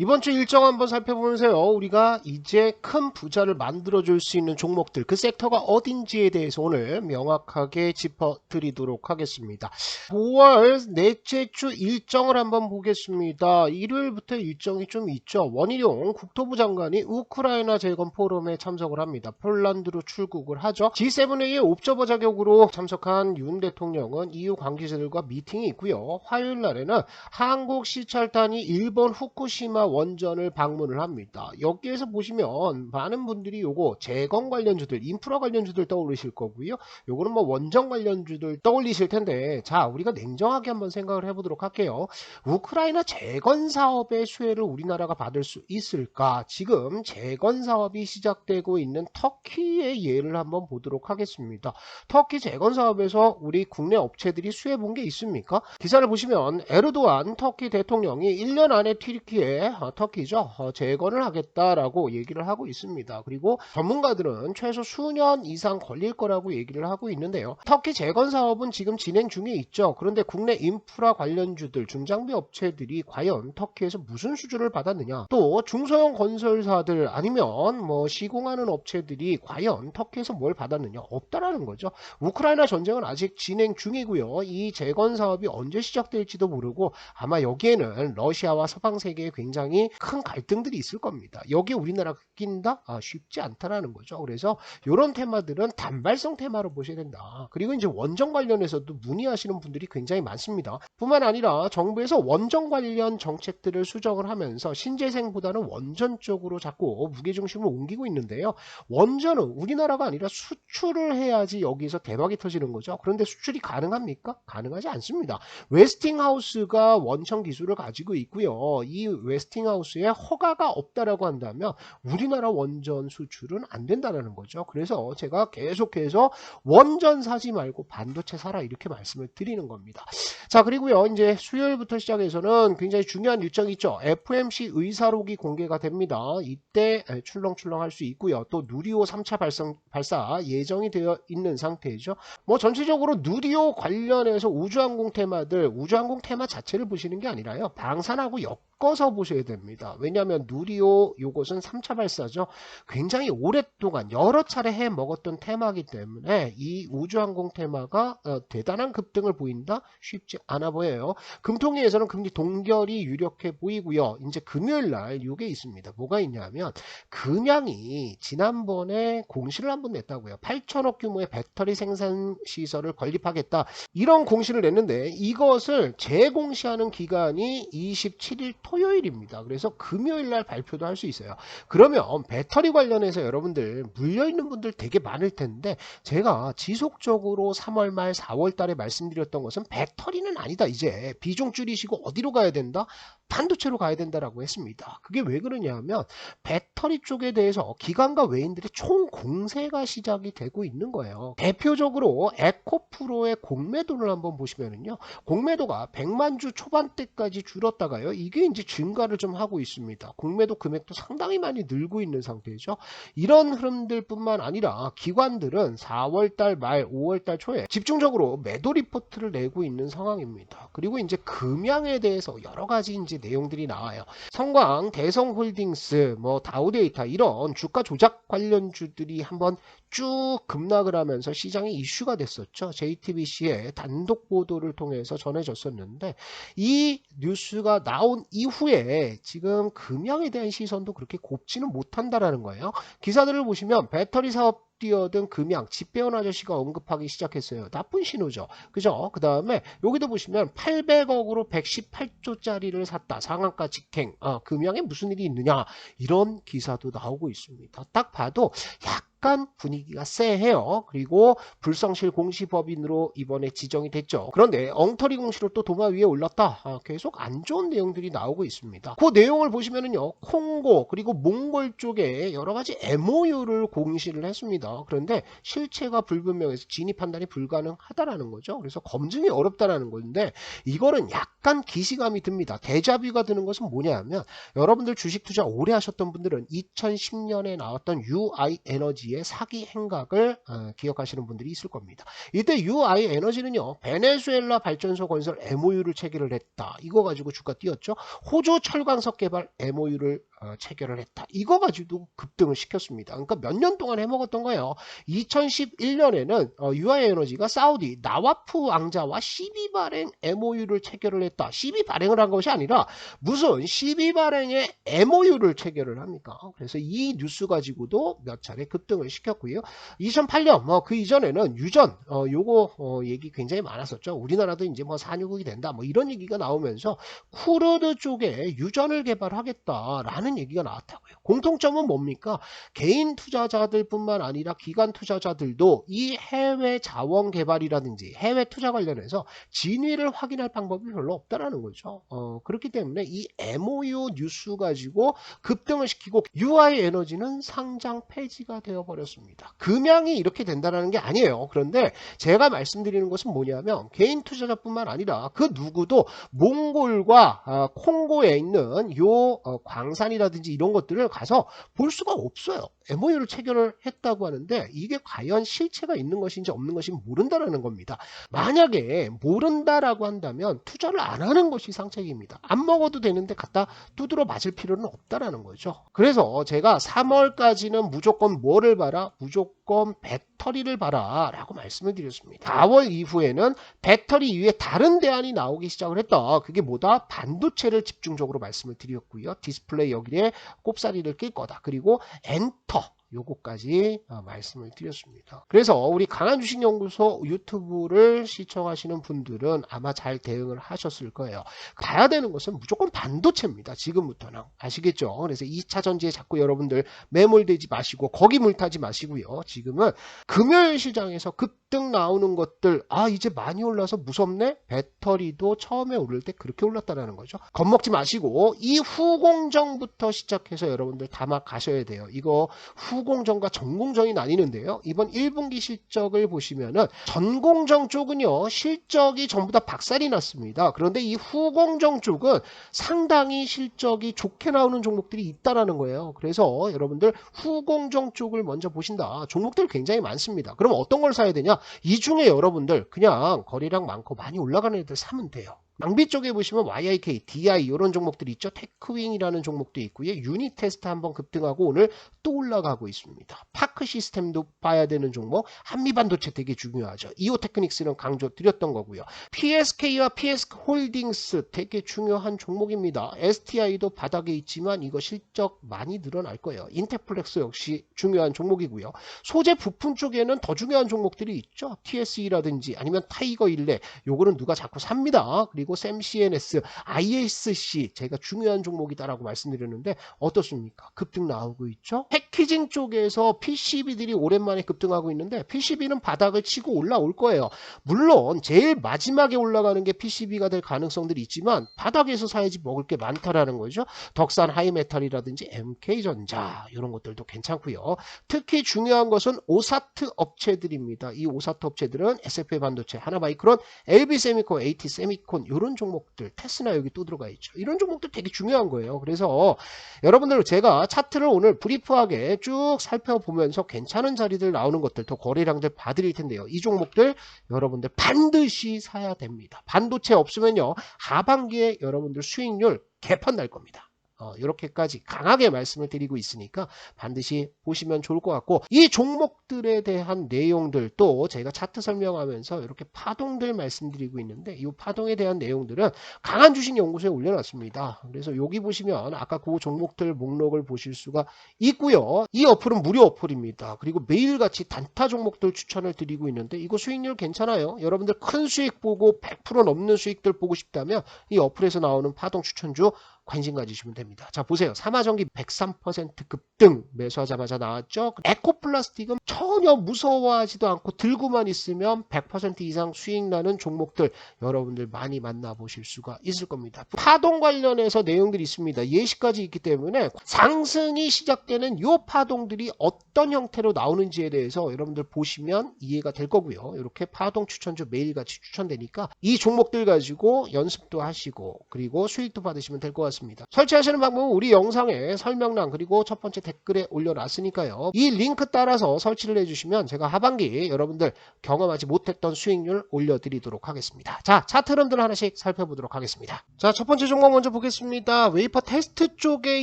이번 주 일정 한번 살펴보면서요. 우리가 이제 큰 부자를 만들어줄 수 있는 종목들, 그 섹터가 어딘지에 대해서 오늘 명확하게 짚어드리도록 하겠습니다. 5월 넷째 주 일정을 한번 보겠습니다. 일요일부터 일정이 좀 있죠. 원희룡 국토부 장관이 우크라이나 재건 포럼에 참석을 합니다. 폴란드로 출국을 하죠. G7의 옵저버 자격으로 참석한 윤 대통령은 EU 관계자들과 미팅이 있고요. 화요일 날에는 한국 시찰단이 일본 후쿠시마 원전을 방문을 합니다. 여기에서 보시면 많은 분들이 요거 재건 관련주들, 인프라 관련주들 떠올리실 거고요. 요거는 뭐 원전 관련주들 떠올리실 텐데 자 우리가 냉정하게 한번 생각을 해보도록 할게요. 우크라이나 재건 사업의 수혜를 우리나라가 받을 수 있을까? 지금 재건 사업이 시작되고 있는 터키의 예를 한번 보도록 하겠습니다. 터키 재건 사업에서 우리 국내 업체들이 수혜 본 게 있습니까? 기사를 보시면 에르도안 터키 대통령이 1년 안에 튀르키에 어, 터키죠 어, 재건을 하겠다라고 얘기를 하고 있습니다. 그리고 전문가들은 최소 수년 이상 걸릴 거라고 얘기를 하고 있는데요. 터키 재건 사업은 지금 진행 중에 있죠. 그런데 국내 인프라 관련주들 중장비 업체들이 과연 터키에서 무슨 수주를 받았느냐? 또 중소형 건설사들 아니면 뭐 시공하는 업체들이 과연 터키에서 뭘 받았느냐? 없다라는 거죠. 우크라이나 전쟁은 아직 진행 중이고요. 이 재건 사업이 언제 시작될지도 모르고 아마 여기에는 러시아와 서방 세계에 굉장히 큰 갈등들이 있을 겁니다. 여기에 우리나라가 낀다? 아, 쉽지 않다라는 거죠. 그래서 이런 테마들은 단발성 테마로 보셔야 된다. 그리고 이제 원전 관련해서도 문의하시는 분들이 굉장히 많습니다. 뿐만 아니라 정부에서 원전 관련 정책들을 수정을 하면서 신재생보다는 원전 쪽으로 자꾸 무게중심을 옮기고 있는데요. 원전은 우리나라가 아니라 수출을 해야지 여기서 대박이 터지는 거죠. 그런데 수출이 가능합니까? 가능하지 않습니다. 웨스팅하우스가 원천 기술을 가지고 있고요. 이 웨스팅 하우스에 허가가 없다라고 한다면 우리나라 원전 수출은 안 된다라는 거죠. 그래서 제가 계속해서 원전 사지 말고 반도체 사라 이렇게 말씀을 드리는 겁니다. 자 그리고요 이제 수요일부터 시작해서는 굉장히 중요한 일정이 있죠. FMC 의사록이 공개가 됩니다. 이때 출렁출렁 할 수 있고요. 또 누리호 3차 발성, 발사 예정이 되어 있는 상태죠. 뭐 전체적으로 누리호 관련해서 우주항공 테마들 우주항공 테마 자체를 보시는 게 아니라요. 방산하고 엮어서 보셔야 됩니다. 왜냐하면 누리호 요것은 3차 발사죠. 굉장히 오랫동안 여러 차례 해 먹었던 테마이기 때문에 이 우주항공 테마가 어, 대단한 급등을 보인다? 쉽지 않아 보여요. 금통위에서는 금리 동결이 유력해 보이고요. 이제 금요일 날 이게 있습니다. 뭐가 있냐면 금양이 지난번에 공시를 한 번 냈다고요. 8천억 규모의 배터리 생산 시설을 건립하겠다. 이런 공시를 냈는데 이것을 재공시하는 기간이 27일 토요일입니다. 그래서 금요일 날 발표도 할 수 있어요. 그러면 배터리 관련해서 여러분들 물려 있는 분들 되게 많을 텐데 제가 지속적으로 3월 말 4월 달에 말씀드렸던 것은 배터리는 아니다. 이제 비중 줄이시고 어디로 가야 된다? 반도체로 가야 된다라고 했습니다. 그게 왜 그러냐면 배터리 쪽에 대해서 기관과 외인들의 총 공세가 시작이 되고 있는 거예요. 대표적으로 에코프로의 공매도를 한번 보시면은요. 공매도가 100만 주 초반대까지 줄었다가요. 이게 이제 증가를 좀 하고 있습니다. 공매도 금액도 상당히 많이 늘고 있는 상태죠. 이런 흐름들뿐만 아니라 기관들은 4월 달 말 5월 달 초에 집중적으로 매도 리포트를 내고 있는 상황입니다. 그리고 이제 금양에 대해서 여러 가지 이제 내용들이 나와요. 성광, 대성홀딩스, 뭐 다우데이터 이런 주가 조작 관련주들이 한번 쭉 급락을 하면서 시장이 이슈가 됐었죠. JTBC의 단독 보도를 통해서 전해졌었는데 이 뉴스가 나온 이후에 지금 금양에 대한 시선도 그렇게 곱지는 못한다라는 거예요. 기사들을 보시면 배터리 사업 뛰어든 금양, 집배원 아저씨가 언급하기 시작했어요. 나쁜 신호죠. 그죠? 그 다음에 여기도 보시면 800억으로 118조짜리를 샀다. 상한가 직행. 아, 금양에 무슨 일이 있느냐. 이런 기사도 나오고 있습니다. 딱 봐도 약 약간 분위기가 쎄해요. 그리고 불성실 공시법인으로 이번에 지정이 됐죠. 그런데 엉터리 공시로 또 도마 위에 올랐다. 아, 계속 안 좋은 내용들이 나오고 있습니다. 그 내용을 보시면은요. 콩고 그리고 몽골 쪽에 여러 가지 MOU를 공시를 했습니다. 그런데 실체가 불분명해서 진입 판단이 불가능하다라는 거죠. 그래서 검증이 어렵다라는 건데 이거는 약간 기시감이 듭니다. 대자뷰가 드는 것은 뭐냐면 여러분들 주식 투자 오래 하셨던 분들은 2010년에 나왔던 UI 에너지 에너지의 사기 행각을 어, 기억하시는 분들이 있을 겁니다. 이때 UI 에너지는요. 베네수엘라 발전소 건설 MOU를 체결을 했다. 이거 가지고 주가 뛰었죠. 호주 철광석 개발 MOU를 어, 체결을 했다. 이거 가지고 급등을 시켰습니다. 그러니까 몇 년 동안 해먹었던 거예요. 2011년에는 어, UI 에너지가 사우디 나와프 왕자와 12 발행 MOU를 체결을 했다. 12 발행을 한 것이 아니라 무슨 12 발행의 MOU를 체결을 합니까? 그래서 이 뉴스 가지고도 몇 차례 급등을 시켰고요. 2008년 뭐 그 이전에는 유전 어, 요거 어, 얘기 굉장히 많았었죠. 우리나라도 이제 뭐 산유국이 된다 뭐 이런 얘기가 나오면서 쿠르드 쪽에 유전을 개발하겠다라는 얘기가 나왔다고요. 공통점은 뭡니까? 개인 투자자들뿐만 아니라 기관 투자자들도 이 해외 자원 개발이라든지 해외 투자 관련해서 진위를 확인할 방법이 별로 없다라는 거죠. 어, 그렇기 때문에 이 MOU 뉴스 가지고 급등을 시키고 UI 에너지는 상장 폐지가 되어 버렸습니다. 금양이 이렇게 된다는 게 아니에요. 그런데 제가 말씀드리는 것은 뭐냐면 개인 투자자뿐만 아니라 그 누구도 몽골과 아, 콩고에 있는 요 어, 광산이라든지 이런 것들을 가서 볼 수가 없어요. MOU를 체결을 했다고 하는데 이게 과연 실체가 있는 것인지 없는 것인지 모른다라는 겁니다. 만약에 모른다라고 한다면 투자를 안 하는 것이 상책입니다. 안 먹어도 되는데 갖다 두드러 맞을 필요는 없다라는 거죠. 그래서 제가 3월까지는 무조건 뭐를 봐라? 무조건 배터리를 봐라 라고 말씀을 드렸습니다. 4월 이후에는 배터리 이외에 다른 대안이 나오기 시작을 했다. 그게 뭐다? 반도체를 집중적으로 말씀을 드렸고요. 디스플레이 여기에 꼽사리를 낄 거다. 그리고 엔터 요거까지 어, 말씀을 드렸습니다. 그래서 우리 강한주식연구소 유튜브를 시청하시는 분들은 아마 잘 대응을 하셨을 거예요. 봐야 되는 것은 무조건 반도체입니다. 지금부터는 아시겠죠? 그래서 2차 전지에 자꾸 여러분들 매몰되지 마시고 거기 물타지 마시고요. 지금은 금요일 시장에서 급 등 나오는 것들 아 이제 많이 올라서 무섭네? 배터리도 처음에 오를 때 그렇게 올랐다라는 거죠. 겁먹지 마시고 이 후공정부터 시작해서 여러분들 담아 가셔야 돼요. 이거 후공정과 전공정이 나뉘는데요. 이번 1분기 실적을 보시면은 전공정 쪽은요. 실적이 전부 다 박살이 났습니다. 그런데 이 후공정 쪽은 상당히 실적이 좋게 나오는 종목들이 있다라는 거예요. 그래서 여러분들 후공정 쪽을 먼저 보신다. 종목들 굉장히 많습니다. 그럼 어떤 걸 사야 되냐? 이 중에 여러분들 그냥 거래량 많고 많이 올라가는 애들 사면 돼요. 낭비 쪽에 보시면 YIK, DI 이런 종목들이 있죠. 테크윙이라는 종목도 있고요. 유니테스트 한번 급등하고 오늘 또 올라가고 있습니다. 파크 시스템도 봐야 되는 종목. 한미반도체 되게 중요하죠. 이오 테크닉스는 강조 드렸던 거고요. PSK와 PSK 홀딩스 되게 중요한 종목입니다. STI도 바닥에 있지만 이거 실적 많이 늘어날 거예요. 인테플렉스 역시 중요한 종목이고요. 소재 부품 쪽에는 더 중요한 종목들이 있죠. TSE라든지 아니면 타이거 일레 요거는 누가 자꾸 삽니다. 그리고 샘 CNS, ISC 제가 중요한 종목이다라고 말씀드렸는데 어떻습니까? 급등 나오고 있죠. 패키징 쪽에서 PCB들이 오랜만에 급등하고 있는데 PCB는 바닥을 치고 올라올 거예요. 물론 제일 마지막에 올라가는 게 PCB가 될 가능성들이 있지만 바닥에서 사야지 먹을 게 많다라는 거죠. 덕산 하이메탈이라든지 MK전자 이런 것들도 괜찮고요. 특히 중요한 것은 오사트 업체들입니다. 이 오사트 업체들은 SFA 반도체, 하나마이크론, LB세미콘, AT세미콘 이런 종목들 테스나 여기 또 들어가 있죠. 이런 종목들 되게 중요한 거예요. 그래서 여러분들 제가 차트를 오늘 브리프하게 쭉 살펴보면서 괜찮은 자리들 나오는 것들 더 거래량들 봐드릴 텐데요. 이 종목들 여러분들 반드시 사야 됩니다. 반도체 없으면요 하반기에 여러분들 수익률 개판 날 겁니다. 어, 이렇게까지 강하게 말씀을 드리고 있으니까 반드시 보시면 좋을 것 같고 이 종목들에 대한 내용들 또 제가 차트 설명하면서 이렇게 파동들 말씀드리고 있는데 이 파동에 대한 내용들은 강한 주식 연구소에 올려놨습니다. 그래서 여기 보시면 아까 그 종목들 목록을 보실 수가 있고요. 이 어플은 무료 어플입니다. 그리고 매일같이 단타 종목들 추천을 드리고 있는데 이거 수익률 괜찮아요. 여러분들 큰 수익 보고 100% 넘는 수익들 보고 싶다면 이 어플에서 나오는 파동 추천주 관심 가지시면 됩니다. 자 보세요. 삼화전기 103% 급등 매수하자마자 나왔죠. 에코플라스틱은 전혀 무서워하지도 않고 들고만 있으면 100% 이상 수익 나는 종목들 여러분들 많이 만나보실 수가 있을 겁니다. 파동 관련해서 내용들이 있습니다. 예시까지 있기 때문에 상승이 시작되는 이 파동들이 어떤 형태로 나오는지에 대해서 여러분들 보시면 이해가 될 거고요. 이렇게 파동 추천주 매일같이 추천되니까 이 종목들 가지고 연습도 하시고 그리고 수익도 받으시면 될 것 같습니다. 같습니다. 설치하시는 방법은 우리 영상의 설명란 그리고 첫 번째 댓글에 올려놨으니까요. 이 링크 따라서 설치를 해주시면 제가 하반기 여러분들 경험하지 못했던 수익률 올려드리도록 하겠습니다. 자, 차트 흐름들 하나씩 살펴보도록 하겠습니다. 자, 첫 번째 종목 먼저 보겠습니다. 웨이퍼 테스트 쪽에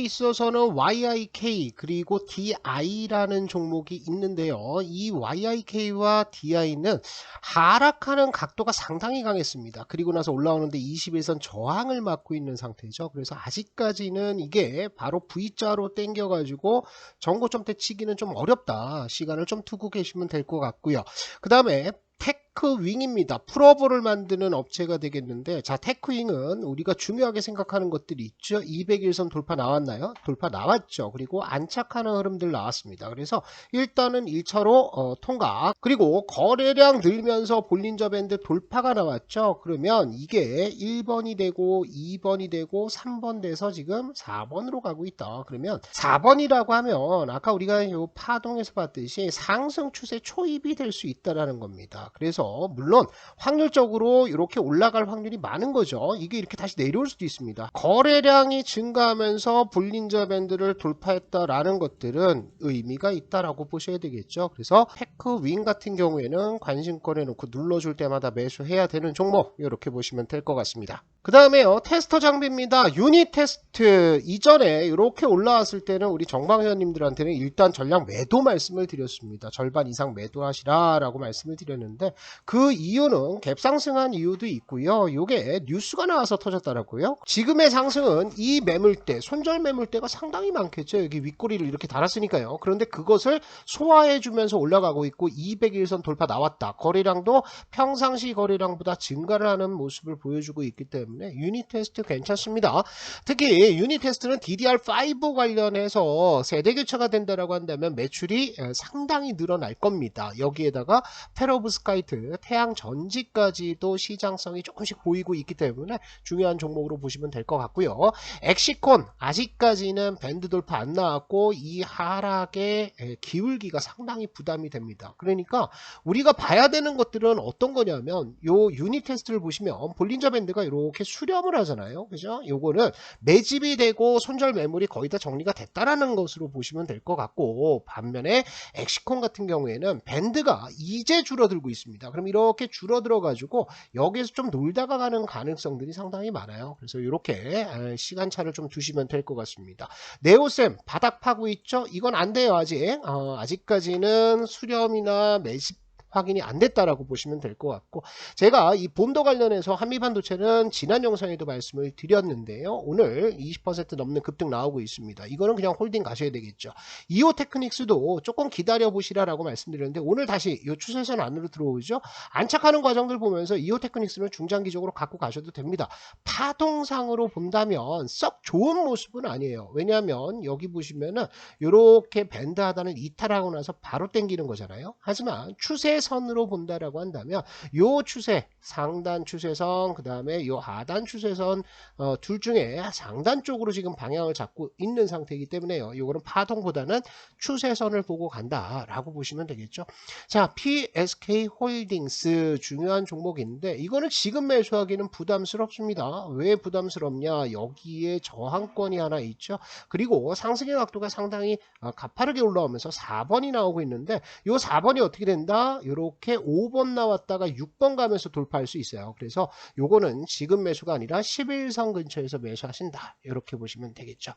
있어서는 YIK 그리고 DI라는 종목이 있는데요. 이 YIK와 DI는 하락하는 각도가 상당히 강했습니다. 그리고 나서 올라오는데 21선 저항을 맞고 있는 상태죠. 그래서 아직까지는 이게 바로 V자로 땡겨가지고 전고점 대 치기는 좀 어렵다. 시간을 좀 두고 계시면 될 것 같고요. 그 다음에 테크윙입니다. 프로브를 만드는 업체가 되겠는데 자 테크윙은 우리가 중요하게 생각하는 것들이 있죠. 200일선 돌파 나왔나요? 돌파 나왔죠. 그리고 안착하는 흐름들 나왔습니다. 그래서 일단은 1차로 어, 통과 그리고 거래량 늘면서 볼린저 밴드 돌파가 나왔죠. 그러면 이게 1번이 되고 2번이 되고 3번 돼서 지금 4번으로 가고 있다. 그러면 4번이라고 하면 아까 우리가 요 파동에서 봤듯이 상승 추세 초입이 될 수 있다라는 겁니다. 그래서 물론 확률적으로 이렇게 올라갈 확률이 많은 거죠. 이게 이렇게 다시 내려올 수도 있습니다. 거래량이 증가하면서 볼린저 밴드를 돌파했다라는 것들은 의미가 있다라고 보셔야 되겠죠. 그래서 테크 윙 같은 경우에는 관심 꺼내놓고 눌러줄 때마다 매수해야 되는 종목 이렇게 보시면 될 것 같습니다. 그 다음에요 테스터 장비입니다. 유닛 테스트 이전에 이렇게 올라왔을 때는 우리 정방회원님들한테는 일단 전량 매도 말씀을 드렸습니다. 절반 이상 매도하시라 라고 말씀을 드렸는데 그 이유는 갭 상승한 이유도 있고요. 요게 뉴스가 나와서 터졌더라고요. 지금의 상승은 이 매물대, 손절 매물대가 상당히 많겠죠. 여기 윗꼬리를 이렇게 달았으니까요. 그런데 그것을 소화해주면서 올라가고 있고 200일선 돌파 나왔다. 거래량도 평상시 거래량보다 증가를 하는 모습을 보여주고 있기 때문에 유닛 테스트 괜찮습니다. 특히 유닛 테스트는 DDR5 관련해서 세대 교체가 된다라고 한다면 매출이 상당히 늘어날 겁니다. 여기에다가 페로브스카 이트, 태양 전지까지도 시장성이 조금씩 보이고 있기 때문에 중요한 종목으로 보시면 될 것 같고요. 엑시콘 아직까지는 밴드 돌파 안 나왔고 이 하락의 기울기가 상당히 부담이 됩니다. 그러니까 우리가 봐야 되는 것들은 어떤 거냐면 요 유닛 테스트를 보시면 볼린저 밴드가 이렇게 수렴을 하잖아요. 그죠? 요거는 매집이 되고 손절 매물이 거의 다 정리가 됐다라는 것으로 보시면 될 것 같고 반면에 엑시콘 같은 경우에는 밴드가 이제 줄어들고 있 습니다. 그럼 이렇게 줄어들어 가지고 여기에서 좀 놀다가 가는 가능성들이 상당히 많아요. 그래서 이렇게 시간차를 좀 두시면 될 것 같습니다. 네오셈 바닥 파고 있죠? 이건 안 돼요 아직. 어, 아직까지는 수렴이나 매집 확인이 안 됐다라고 보시면 될 것 같고 제가 이 봄도 관련해서 한미반도체는 지난 영상에도 말씀을 드렸는데요. 오늘 20% 넘는 급등 나오고 있습니다. 이거는 그냥 홀딩 가셔야 되겠죠. 이오 테크닉스도 조금 기다려 보시라라고 말씀드렸는데 오늘 다시 이 추세선 안으로 들어오죠. 안착하는 과정들 보면서 이오 테크닉스는 중장기적으로 갖고 가셔도 됩니다. 파동상으로 본다면 썩 좋은 모습은 아니에요. 왜냐하면 여기 보시면은 이렇게 밴드 하단을 이탈하고 나서 바로 땡기는 거잖아요. 하지만 추세 추세선으로 본다라고 한다면 요 추세 상단 추세선 그 다음에 요 하단 추세선 어, 둘 중에 상단 쪽으로 지금 방향을 잡고 있는 상태이기 때문에요. 요거는 파동보다는 추세선을 보고 간다라고 보시면 되겠죠. 자 PSK 홀딩스 중요한 종목인데 이거는 지금 매수하기는 부담스럽습니다. 왜 부담스럽냐 여기에 저항권이 하나 있죠. 그리고 상승의 각도가 상당히 어, 가파르게 올라오면서 4번이 나오고 있는데 요 4번이 어떻게 된다? 이렇게 5번 나왔다가 6번 가면서 돌파할 수 있어요. 그래서 요거는 지금 매수가 아니라 11선 근처에서 매수하신다. 이렇게 보시면 되겠죠.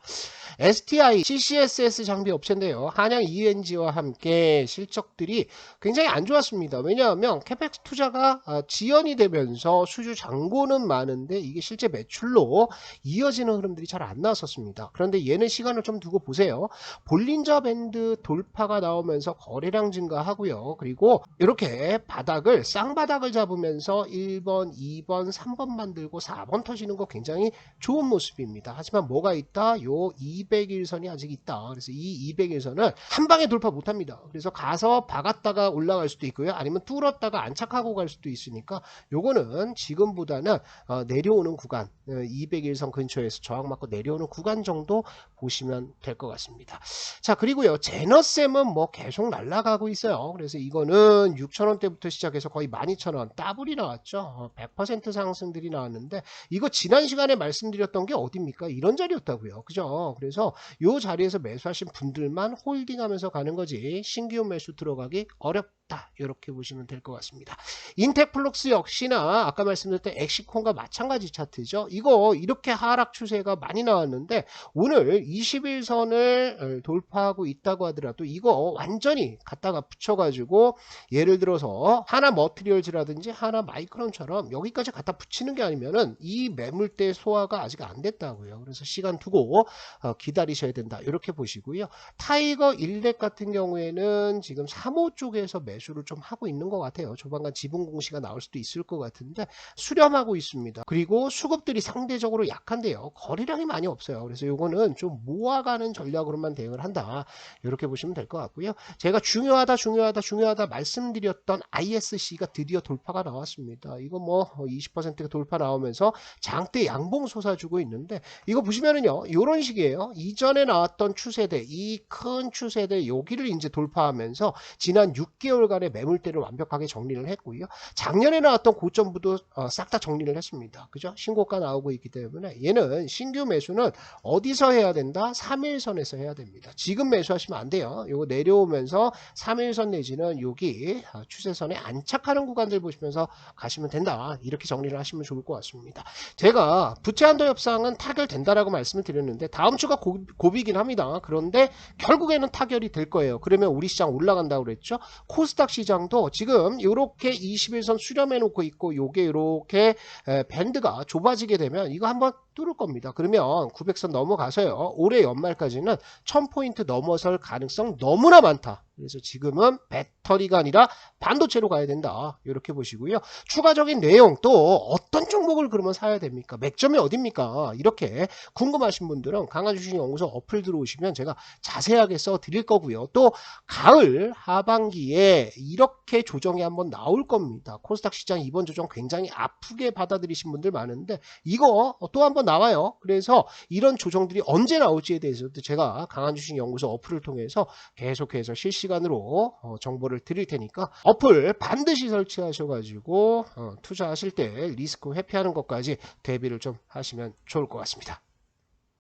STI, CCSS 장비 업체인데요. 한양 ENG와 함께 실적들이 굉장히 안 좋았습니다. 왜냐하면 캐펙스 투자가 아, 지연이 되면서 수주 잔고는 많은데 이게 실제 매출로 이어지는 흐름들이 잘 안 나왔었습니다. 그런데 얘는 시간을 좀 두고 보세요. 볼린저 밴드 돌파가 나오면서 거래량 증가하고요. 그리고 이렇게 바닥을 쌍바닥을 잡으면서 1번, 2번, 3번 만들고 4번 터지는 거 굉장히 좋은 모습입니다. 하지만 뭐가 있다? 요 200일선이 아직 있다. 그래서 이 200일선을 한 방에 돌파 못합니다. 그래서 가서 박았다가 올라갈 수도 있고요. 아니면 뚫었다가 안착하고 갈 수도 있으니까 요거는 지금보다는 어, 내려오는 구간 200일선 근처에서 저항받고 내려오는 구간 정도 보시면 될 것 같습니다. 자 그리고요 제너쌤은 뭐 계속 날아가고 있어요. 그래서 이거는 6천원대부터 시작해서 거의 12,000원 더블이 나왔죠. 100% 상승들이 나왔는데 이거 지난 시간에 말씀드렸던 게 어딥니까? 이런 자리였다고요. 그죠? 그래서 요 자리에서 매수하신 분들만 홀딩하면서 가는 거지 신규 매수 들어가기 어렵다. 이렇게 보시면 될 것 같습니다. 인텍플럭스 역시나 아까 말씀드렸던 엑시콘과 마찬가지 차트죠. 이거 이렇게 하락 추세가 많이 나왔는데 오늘 21선을 돌파하고 있다고 하더라도 이거 완전히 갖다가 붙여가지고 예를 들어서 하나 머트리얼즈라든지 하나 마이크론처럼 여기까지 갖다 붙이는 게 아니면은 이 매물대 소화가 아직 안 됐다고요. 그래서 시간 두고 어, 기다리셔야 된다. 이렇게 보시고요. 타이거 일렉 같은 경우에는 지금 3호 쪽에서 매수 를 좀 하고 있는 것 같아요. 조만간 지분 공시가 나올 수도 있을 것 같은데 수렴하고 있습니다. 그리고 수급들이 상대적으로 약한데요. 거래량이 많이 없어요. 그래서 요거는 좀 모아가는 전략으로만 대응을 한다. 이렇게 보시면 될 것 같고요. 제가 중요하다 중요하다 중요하다 말씀드렸던 ISC가 드디어 돌파가 나왔습니다. 이거 뭐 20%가 돌파 나오면서 장대 양봉 솟아주고 있는데 이거 보시면은요. 이런 식이에요. 이전에 나왔던 추세대 이 큰 추세대 여기를 이제 돌파하면서 지난 6개월 간의 매물대를 완벽하게 정리를 했고요. 작년에 나왔던 고점부도 어, 싹 다 정리를 했습니다. 그죠? 신고가 나오고 있기 때문에 얘는 신규 매수는 어디서 해야 된다? 3일선에서 해야 됩니다. 지금 매수하시면 안 돼요. 요거 내려오면서 3일선 내지는 여기 어, 추세선에 안착하는 구간들 보시면서 가시면 된다. 이렇게 정리를 하시면 좋을 것 같습니다. 제가 부채 한도 협상은 타결된다라고 말씀을 드렸는데 다음 주가 고, 고비긴 합니다. 그런데 결국에는 타결이 될 거예요. 그러면 우리 시장 올라간다고 그랬죠. 코스 닥 시장도 지금 이렇게 21선 수렴해 놓고 있고 요게 이렇게 밴드가 좁아지게 되면 이거 한번 뚫을 겁니다. 그러면 900선 넘어가서요. 올해 연말까지는 1000포인트 넘어설 가능성 너무나 많다. 그래서 지금은 배터리가 아니라 반도체로 가야 된다. 이렇게 보시고요. 추가적인 내용 또 어떤 종목을 그러면 사야 됩니까? 맥점이 어딥니까? 이렇게 궁금하신 분들은 강화주식 연구소 어플 들어오시면 제가 자세하게 써 드릴 거고요. 또 가을 하반기에 이렇게 조정이 한번 나올 겁니다. 코스닥 시장 이번 조정 굉장히 아프게 받아들이신 분들 많은데 이거 또 한번 나와요. 그래서 이런 조정들이 언제 나올지에 대해서도 제가 강한 주식 연구소 어플을 통해서 계속해서 실시간으로 어, 정보를 드릴 테니까 어플 반드시 설치하셔가지고 어, 투자하실 때 리스크 회피하는 것까지 대비를 좀 하시면 좋을 것 같습니다.